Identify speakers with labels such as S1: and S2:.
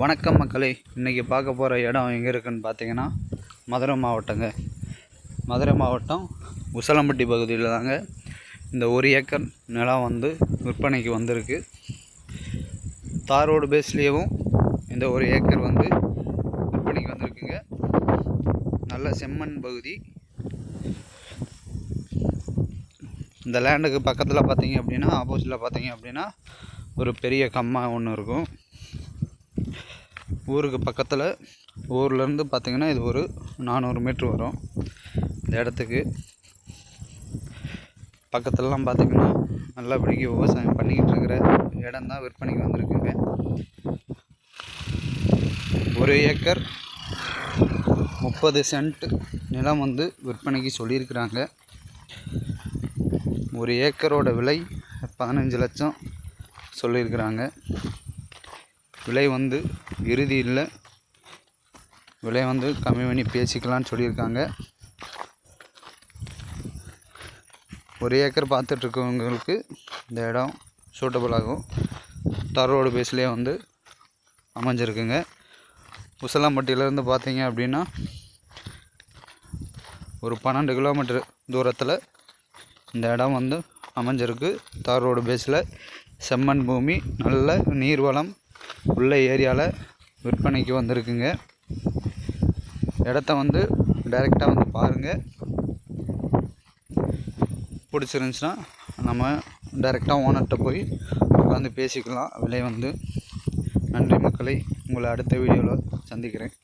S1: வணக்கம் மக்களே. இன்றைக்கி பார்க்க போகிற இடம் எங்கே இருக்குதுன்னு பார்த்தீங்கன்னா மதுரை மாவட்டங்க. மதுரை மாவட்டம் உசலம்பட்டி பகுதியில் தாங்க இந்த ஒரு ஏக்கர் நிலம் வந்து விற்பனைக்கு வந்திருக்கு. தார் ரோடு பேஸ்லேயும் இந்த ஒரு ஏக்கர் வந்து விற்பனைக்கு வந்திருக்குங்க. நல்ல செம்மண் பகுதி. இந்த லேண்டுக்கு பக்கத்தில் பார்த்தீங்க அப்படின்னா ஆப்போசிட்டில் பார்த்தீங்க அப்படின்னா ஒரு பெரிய கம்மா ஒன்று இருக்கும். ஊருக்கு பக்கத்தில் ஊர்லேருந்து பார்த்தீங்கன்னா இது ஒரு நானூறு மீட்ரு வரும். இந்த இடத்துக்கு பக்கத்துலலாம் பார்த்தீங்கன்னா நல்லபடிக்கு விவசாயம் பண்ணிக்கிட்டு இருக்கிற இடம் தான் விற்பனைக்கு வந்திருக்குங்க. ஒரு ஏக்கர் முப்பது சென்ட் நிலம் வந்து விற்பனைக்கு சொல்லியிருக்கிறாங்க. ஒரு ஏக்கரோட விலை பதினஞ்சு லட்சம் சொல்லியிருக்கிறாங்க. விலை வந்து இறுதியில் விலை வந்து கம்மி பண்ணி பேசிக்கலாம்னு சொல்லியிருக்காங்க. ஒரு ஏக்கர் பார்த்துட்ருக்கவங்களுக்கு இந்த இடம் சூட்டபுள் ஆகும். தரோடு ரோடு பேஸ்லேயே வந்து அமைஞ்சிருக்குங்க. உசலாம்பட்டியிலேருந்து பார்த்தீங்க அப்படின்னா ஒரு பன்னெண்டு கிலோமீட்டர் தூரத்தில் இந்த இடம் வந்து அமைஞ்சிருக்கு. தார் ரோடு பேஸில் செம்மண் பூமி நல்ல நீர்வளம் உள்ள ஏரியாவில் விற்பனைக்கு வந்திருக்குங்க. இடத்த வந்து டைரெக்டாக வந்து பாருங்கள் பிடிச்சிருந்துச்சுன்னா நம்ம டைரெக்டாக ஓனர்கிட்ட போய் உட்காந்து பேசிக்கலாம். விலை வந்து நன்றி மக்களை உங்களை அடுத்த வீடியோவில் சந்திக்கிறேன்.